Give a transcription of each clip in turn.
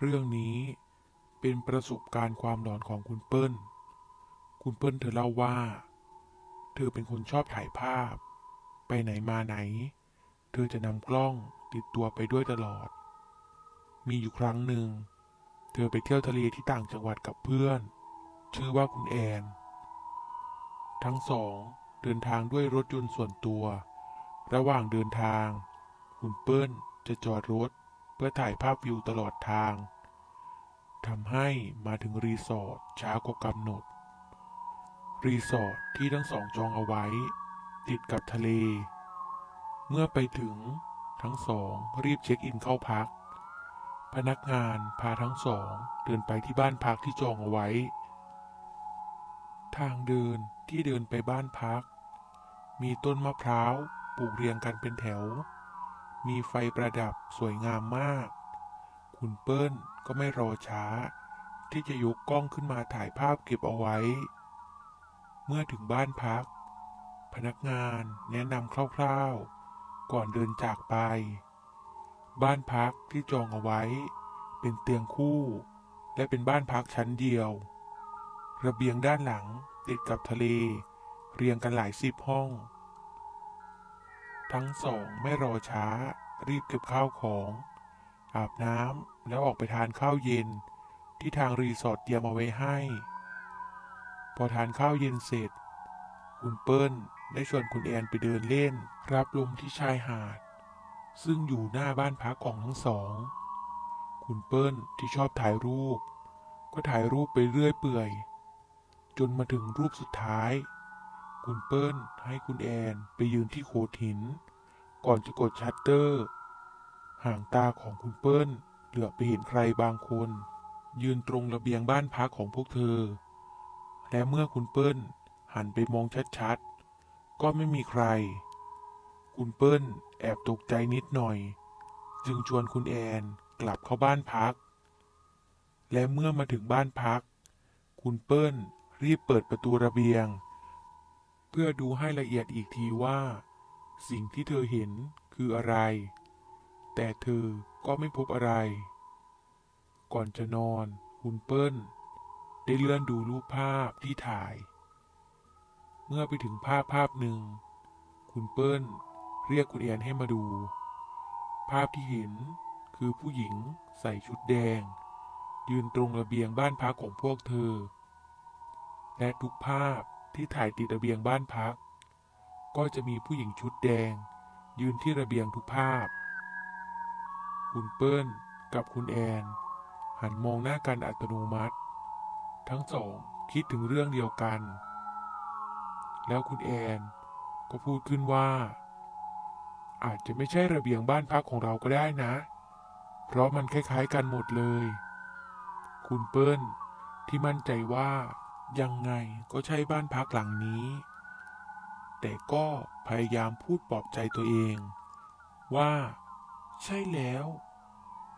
เรื่องนี้เป็นประสบการณ์ความหลอนของคุณเปิ้ล คุณเปิ้ลเธอเล่าว่า เธอเป็นคนชอบถ่ายภาพ ไปไหนมาไหน เธอจะนำกล้องติดตัวไปด้วยตลอด มีอยู่ครั้งหนึ่ง เธอไปเที่ยวทะเลที่ต่างจังหวัดกับเพื่อน ชื่อว่าคุณแอน ทั้งสองเดินทางด้วยรถยนต์ส่วนตัว ระหว่างเดินทาง คุณเปิ้ลจะจอดรถ เพื่อถ่ายภาพวิวตลอดทางทำให้มาถึงรีสอร์ทช้ากว่ากำหนด รีสอร์ทที่ทั้งสองจองเอาไว้ ติดกับทะเล เมื่อไปถึงทั้งสองรีบเช็คอินเข้าพัก พนักงานพาทั้งสองเดินไปที่บ้านพักที่จองเอาไว้ ทางเดินที่เดินไปบ้านพัก มีต้นมะพร้าวปลูกเรียงกันเป็นแถว มีไฟประดับสวยงามมาก คุณเปิ้ลก็ไม่รอช้า ที่จะยกกล้องขึ้นมาถ่ายภาพเก็บเอาไว้ เมื่อถึงบ้านพัก พนักงานแนะนำคร่าวๆ ก่อนเดินจากไป บ้านพักที่จองเอาไว้ เป็นเตียงคู่ และเป็นบ้านพักชั้นเดียว ระเบียงด้านหลังติดกับทะเล เรียงกันหลายสิบห้อง ทั้งสองไม่รอช้า รีบเก็บข้าวของ อาบน้ำแล้วออกไปทานข้าวเย็น ที่ทางรีสอร์ทเตรียมเอาไว้ให้ พอทานข้าวเย็นเสร็จ คุณเปิ้ลได้ชวนคุณแอนไปเดินเล่น รับลมที่ชายหาด ซึ่งอยู่หน้าบ้านพักของทั้งสอง คุณเปิ้ลที่ชอบถ่ายรูป ก็ถ่ายรูปไปเรื่อยเปื่อย จนมาถึงรูปสุดท้าย คุณเปิ้ลให้คุณแอนไปยืนที่โขดหิน ก่อนจะกดชัตเตอร์ ห่างตาของคุณเปิ้ล เหลือไปเห็นใครบางคน ยืนตรงระเบียงบ้านพักของพวกเธอ และเมื่อคุณเปิ้ลหันไปมองชัดๆ ก็ไม่มีใคร คุณเปิ้ลแอบตกใจนิดหน่อย จึงชวนคุณแอนกลับเข้าบ้านพัก และเมื่อมาถึงบ้านพัก คุณเปิ้ลรีบเปิดประตูระเบียง เพื่อดูให้ละเอียดอีกทีว่า สิ่งที่เธอเห็นคืออะไร แต่เธอก็ไม่พบอะไร ก่อนจะนอนคุณเปิ้ล ได้เลื่อนดูรูปภาพที่ถ่าย เมื่อไปถึงภาพภาพหนึ่ง คุณเปิ้ลเรียกคุณแอนให้มาดู ภาพที่เห็นคือผู้หญิงใส่ชุดแดง ยืนตรงระเบียงบ้านพักของพวกเธอ และทุกภาพที่ถ่ายติดระเบียงบ้านพัก ก็จะมีผู้หญิงชุดแดง ยืนที่ระเบียงทุกภาพ คุณเปิ้ลกับคุณแอน หันมองหน้ากันอัตโนมัติ ทั้งสองคิดถึงเรื่องเดียวกัน แล้วคุณแอนก็พูดขึ้นว่า อาจจะไม่ใช่ระเบียงบ้านพักของเราก็ได้นะ เพราะมันคล้ายๆกันหมดเลย คุณเปิ้ลที่มั่นใจว่ายังไงก็ใช่บ้านพักหลังนี้ แต่ก็พยายามพูดปลอบใจตัวเอง ว่า ใช่แล้ว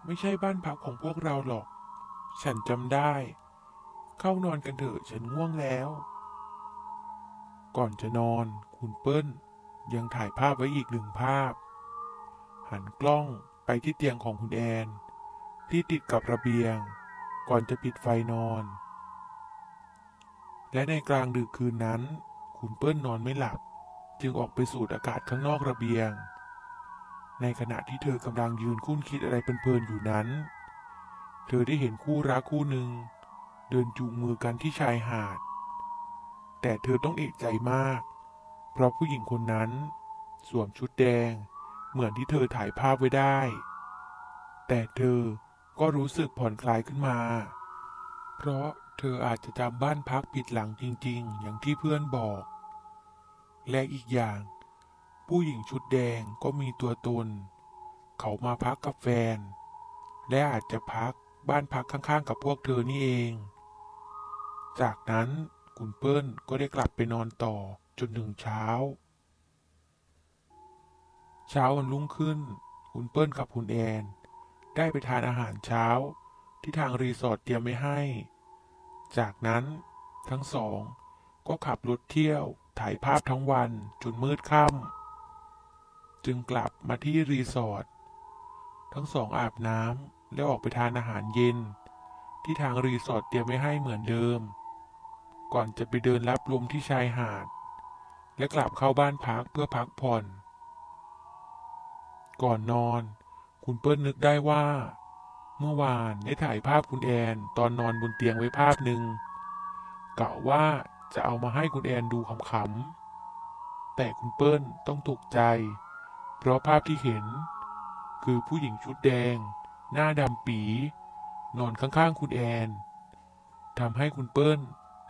ไม่ใช่บ้านพักของพวกเราหรอก ฉันจำได้ เข้านอนกันเถอะฉันง่วงแล้ว ก่อนจะนอน คุณเปิ้ล ยังถ่ายภาพไว้อีกหนึ่งภาพ หันกล้องไปที่เตียงของคุณแอน ที่ติดกับระเบียง ก่อนจะปิดไฟนอน และในกลางดึกคืนนั้น คุณเปิ้ลนอนไม่หลับ จึงออกไปสูดอากาศข้างนอกระเบียง ในขณะที่เธอกำลังยืนคุ้นคิดอะไรเพลินๆอยู่นั้น เธอได้เห็นคู่รักคู่หนึ่ง เดินจูงมือกันที่ชายหาด แต่เธอต้องเอกใจมาก เพราะผู้หญิงคนนั้น สวมชุดแดง เหมือนที่เธอถ่ายภาพไว้ได้ แต่เธอก็รู้สึกผ่อนคลายขึ้นมา เพราะเธออาจจะจำบ้านพักผิดหลังจริง ๆ อย่างที่เพื่อนบอก และอีกอย่าง ผู้หญิงชุดแดงก็มีตัวตน เขามาพักกับแฟน และอาจจะพักบ้านพักข้างๆ กับพวกเธอนี่เอง จากนั้นคุณเปิ้ลก็ได้กลับไปนอนต่อจนถึงเช้า เช้าวันรุ่งขึ้น คุณเปิ้ลกับคุณแอน ได้ไปทานอาหารเช้าที่ทางรีสอร์ทเตรียมไว้ให้ จากนั้นทั้งสองก็ขับรถเที่ยว ถ่ายภาพทั้งวันจนมืดค่ำจึงกลับมาที่รีสอร์ททั้งสองอาบน้ำแล้วออกไปทานอาหารเย็น ที่ทางรีสอร์ทเตรียมไว้ให้เหมือนเดิม ก่อนจะไปเดินรับลมที่ชายหาด และกลับเข้าบ้านพักเพื่อพักผ่อน ก่อนนอน คุณเปิ้ลนึกได้ว่า เมื่อวานได้ถ่ายภาพคุณแอนตอนนอนบนเตียงไว้ภาพหนึ่งกะว่า จะเอามาให้คุณแอนดูขำๆ แต่คุณเปิ้ลต้องตกใจ เพราะภาพที่เห็น คือผู้หญิงชุดแดง หน้าดำปี นอนข้างๆคุณแอนทำให้คุณเปิ้ล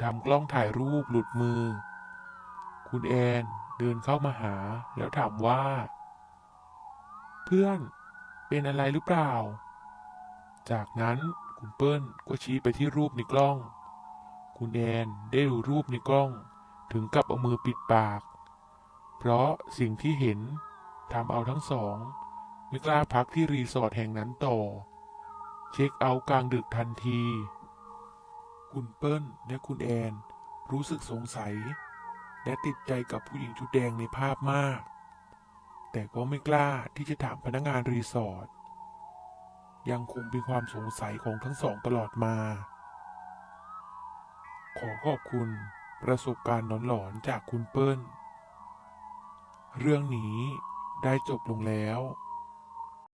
ทำกล้องถ่ายรูปหลุดมือ คุณแอนเดินเข้ามาหาแล้วถามว่า เพื่อนเป็นอะไรหรือเปล่า จากนั้นคุณเปิ้ลก็ชี้ไปที่รูปในกล้อง คุณแอนได้ดูรูปในกล้อง ถึงกับเอามือปิดปาก เพราะสิ่งที่เห็นทำเอาทั้งสอง ไม่กล้าพักที่รีสอร์ทแห่งนั้นต่อ เช็คเอาท์กลางดึกทันที คุณเปิ้ลและคุณแอนรู้สึกสงสัย และติดใจกับผู้หญิงชุดแดงในภาพมาก แต่ก็ไม่กล้าที่จะถามพนักงานรีสอร์ทยังคงเป็นความสงสัยของทั้งสองตลอดมา ขอขอบคุณประสบการณ์หลอนๆจากคุณเปิ้ล เรื่องนี้ได้จบลงแล้ว